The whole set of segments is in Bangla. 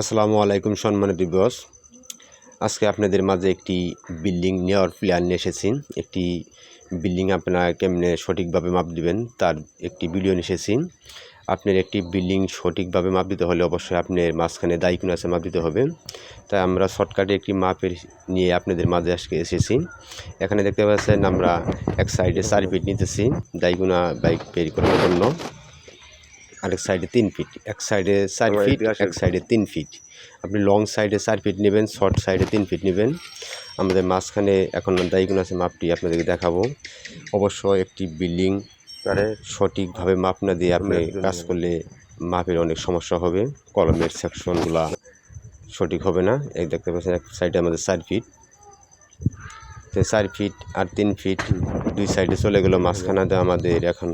আসসালামু আলাইকুম সম্মানিত বস আজকে আপনাদের মাঝে একটি বিল্ডিং নেওয়ার প্ল্যান নিয়ে এসেছি। একটি বিল্ডিং আপনারা কেমনে সঠিকভাবে মাপ দিবেন তার একটি ভিডিও নিয়ে এসেছি। আপনার একটি বিল্ডিং সঠিকভাবে মাপ দিতে হলে অবশ্যই আপনার মাঝখানে দায়িকুন আছে মাপ দিতে হবে। তাই আমরা শর্টকাটে একটি মাপের নিয়ে আপনাদের মাঝে আজকে এসেছি। এখানে দেখতে পাচ্ছেন আমরা এক সাইডে চার ফিট নিতেছি। দায়িগুনা বাইক বের করার জন্য। আরেক সাইডে তিন ফিট এক সাইডে চার ফিট এক সাইডে তিন ফিট আপনি লং সাইডে চার ফিট নেবেন শর্ট সাইডে তিন ফিট নেবেন। আমাদের মাঝখানে এখন দায়িগুণ আছে মাপটি আপনাদেরকে দেখাবো। অবশ্য একটি বিল্ডিং সঠিকভাবে মাপ না দিয়ে আপনি কাজ করলে মাপের অনেক সমস্যা হবে। কলমের সেকশনগুলা সঠিক হবে না। এই দেখতে পাচ্ছেন এক সাইডে আমাদের চার ফিট তো চার ফিট আর তিন ফিট দুই সাইডে চলে গেলো। মাঝখানাতে আমাদের এখন,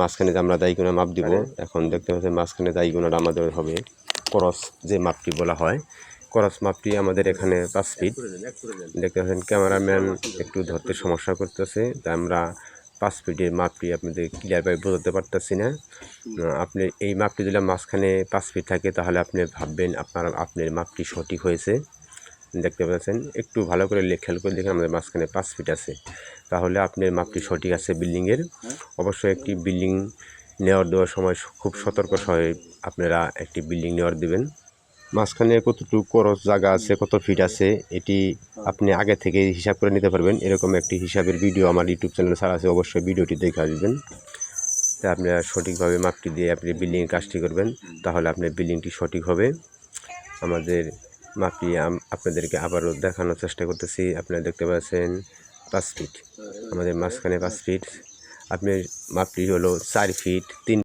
মাঝখানে আমরা দায়িগুণা মাপ দিব। এখন দেখতে পাচ্ছেন মাঝখানে দায়িগুণাটা আমাদের হবে করস যে মাপটি বলা হয়। করস মাপটি আমাদের এখানে পাঁচ ফিট দেখতে পাচ্ছেন ক্যামেরাম্যান একটু ধরতে সমস্যা করতেছে। তাই আমরা পাঁচ ফিটের মাপটি আপনাদের ক্লিয়ারভাবে বোঝাতে পারতেছি না। আপনি এই মাপটি যদি মাঝখানে পাঁচ ফিট থাকে, তাহলে আপনি ভাববেন আপনার আপনার মাপটি সঠিক হয়েছে। দেখতে পাচ্ছেন একটু ভালো করে খেয়াল করে দেখেন আমাদের মাঝখানে পাঁচ ফিট আছে। তাহলে আপনার মাপটি সঠিক আছে বিল্ডিংয়ের। অবশ্যই একটি বিল্ডিং নেওয়ার দেওয়ার সময় খুব সতর্ক সহে আপনারা একটি বিল্ডিং নেওয়ার দিবেন। মাঝখানে কতটুকু করস জায়গা আছে, কত ফিট আছে, এটি আপনি আগে থেকে হিসাব করে নিতে পারবেন। এরকম একটি হিসাবের ভিডিও আমার ইউটিউব চ্যানেলে ছাড়া আছে, অবশ্যই ভিডিওটি দেখে আসবেন। তাই আপনারা সঠিকভাবে মাপটি দিয়ে আপনি বিল্ডিংয়ের কাজটি করবেন, তাহলে আপনার বিল্ডিংটি সঠিক হবে। আমাদের মাপটি আপনাদেরকে আবারও দেখানোর চেষ্টা করতেছি। আপনারা দেখতে পাচ্ছেন পাঁচ ফিট আমাদের মাঝখানে পাঁচ ফিট আপনি মাপটি হলো চার ফিট তিন